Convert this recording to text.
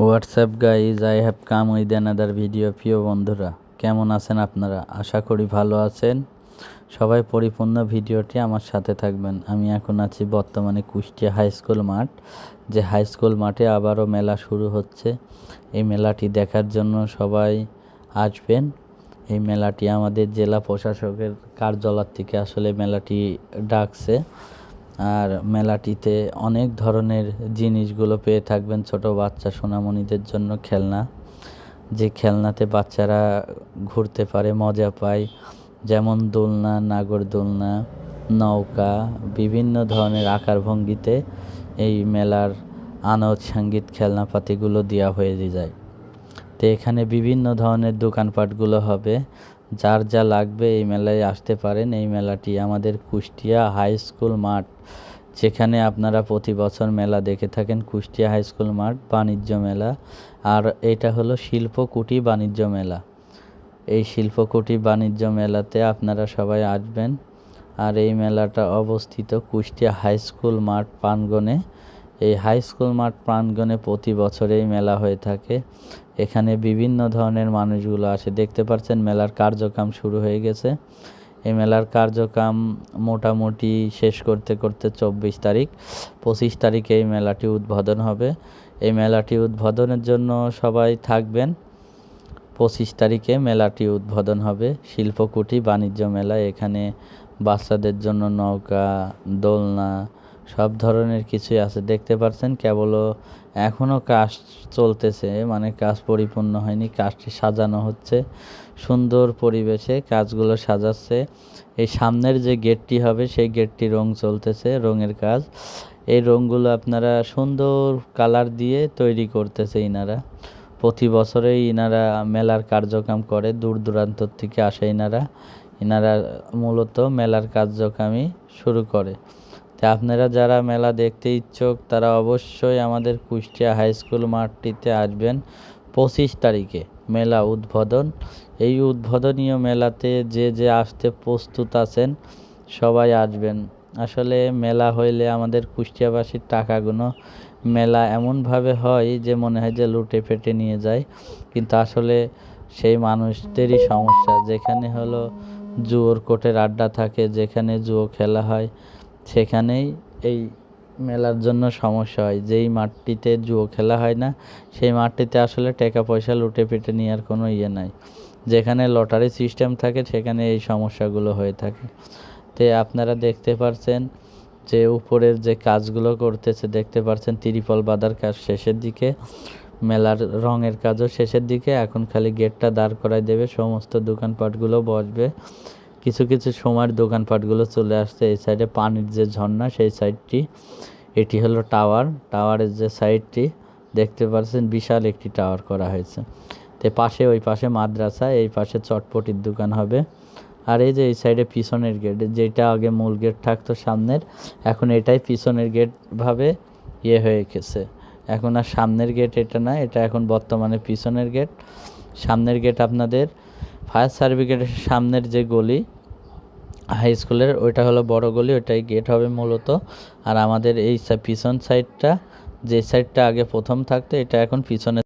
What's up guys, I have come with another video, প্রিয় বন্ধুরা। কেমন আছেন আপনারা? আশা করি ভালো আছেন। সবাই পরিপূর্ণ ভিডিওটি আমার সাথে থাকবেন। আমি এখন আছি বর্তমানে কুষ্টিয়া হাই স্কুল মাঠ, যে হাই স্কুল মাঠে আবারও মেলা শুরু হচ্ছে। এই মেলাটি দেখার জন্য সবাই আসবেন। এই মেলাটি আমাদের জেলা প্রশাসকের কার্যালয় থেকে আসলে মেলাটি ডাকছে। আর মেলাটিতে অনেক ধরনের জিনিসগুলো পেয়ে থাকবেন ছোট বাচ্চা সোনামণিদের জন্য খেলনা। যে খেলনাতে বাচ্চারা ঘুরতে পারে, মজা পায়। যেমন দোলনা, নাগর দোলনা, নৌকা, বিভিন্ন ধরনের আকার ভঙ্গিতে এই মেলার আনদ সংগীত খেলনাপাতিগুলো দেওয়া হয়ে যায়। তো এখানে বিভিন্ন ধরনের দোকানপাটগুলো হবে। যার যা লাগবে এই মেলায় আসতে পারেন। এই মেলাটি আমাদের কুষ্টিয়া হাই স্কুল মাঠ, যেখানে আপনারা প্রতি বছর মেলা দেখে থাকেন। কুষ্টিয়া হাই স্কুল মাঠ, বাণিজ্য মেলা। আর এটা হলো শিল্পকুটি বাণিজ্য মেলা। এই শিল্পকুটি বাণিজ্য মেলাতে আপনারা সবাই আসবেন। আর এই মেলাটা অবস্থিত কুষ্টিয়া হাই স্কুল মাঠ প্রাঙ্গণে। এই হাই স্কুল মাঠ প্রাঙ্গণে প্রতি বছরেই মেলা হয়ে থাকে। এখানে বিভিন্ন ধরনের মানুষগুলো আসে। দেখতে পাচ্ছেন মেলার কার্যক্রম শুরু হয়ে গেছে। এই মেলার কার্যক্রম মোটামুটি শেষ করতে করতে চব্বিশ তারিখ। পঁচিশ তারিখে এই মেলাটি উদ্বোধন হবে। এই মেলাটি উদ্বোধনের জন্য সবাই থাকবেন। পঁচিশ তারিখে মেলাটি উদ্বোধন হবে। শিল্পকুটি, বাণিজ্য মেলা, এখানে বাচ্চাদের জন্য নৌকা, দোলনা সব ধরনের কিছুই আছে। দেখতে পাচ্ছেন কেবলও এখনও কাজ চলতেছে মানে কাজ পরিপূর্ণ হয়নি, কাজটি সাজানো হচ্ছে। সুন্দর পরিবেশে কাজগুলো সাজাচ্ছে। এই সামনের যে গেটটি হবে, সেই গেটটি রং চলতেছে, রঙের কাজ। এই রঙগুলো আপনারা সুন্দর কালার দিয়ে তৈরি করতেছে ইনারা। প্রতি বছরেই ইনারা মেলার কার্যক্রম করে, দূর দূরান্ত থেকে আসে ইনারা। ইনারা মূলত মেলার কার্যক্রমই শুরু করে। আপনারা যারা মেলা দেখতে ইচ্ছুক, তারা অবশ্যই আমাদের কুষ্টিয়া হাই স্কুল মাঠটিতে আসবেন পঁচিশ তারিখে মেলা উদ্বোধন। এই উদ্বোধনীয় মেলাতে যে যে আসতে প্রস্তুত আছেন, সবাই আসবেন। আসলে মেলা হইলে আমাদের কুষ্টিয়াবাসীর টাকাগুলো মেলা এমনভাবে হয় যে মনে হয় যে লুটে ফেটে নিয়ে যায়। কিন্তু আসলে সেই মানুষদেরই সমস্যা। যেখানে হলো জুয়োর কোটের আড্ডা থাকে, যেখানে জুয়ো খেলা হয় সেখানেই এই মেলার জন্য সমস্যা হয়। যেই মাঠটিতে জুয়ো খেলা হয় না, সেই মাঠটিতে আসলে টাকা পয়সা লুটে পেটে নেওয়ার কোনো ইয়ে নাই। যেখানে লটারি সিস্টেম থাকে, সেখানে এই সমস্যাগুলো হয়ে থাকে। তে আপনারা দেখতে পারছেন যে উপরের যে কাজগুলো করতেছে, দেখতে পারছেন তিরিপল বাঁধার কাজ শেষের দিকে। মেলার রঙের কাজও শেষের দিকে। এখন খালি গেটটা দাঁড় করাই দেবে, সমস্ত দোকানপাটগুলো বসবে। কিছু কিছু সময়ের দোকানপাটগুলো চলে আসছে। এই সাইডে পানির যে ঝর্ণা, সেই সাইডটি এটি হলো টাওয়ার টাওয়ারের যে সাইডটি দেখতে পাচ্ছেন বিশাল একটি টাওয়ার করা হয়েছে। তো পাশে, ওই পাশে মাদ্রাসা, এই পাশে চটপটির দোকান হবে। আর এই যে এই সাইডে পিছনের গেট যেটা আগে মূল গেট থাকতো সামনের, এখন এটাই পিছনের গেট ভাবে ইয়ে হয়ে গেছে। এখন আর সামনের গেট এটা না, এটা এখন বর্তমানে পিছনের গেট সামনের গেট আপনাদের ফায়ার সার্টিফিকেটের সামনের যে গলি হাই স্কুলের ওইটা হলো বড় গলি, ওইটাই গেট হবে মূলত। আর আমাদের এই পিছন সাইডটা যে সাইডটা আগে প্রথম থাকতো, এটা এখন পিছনে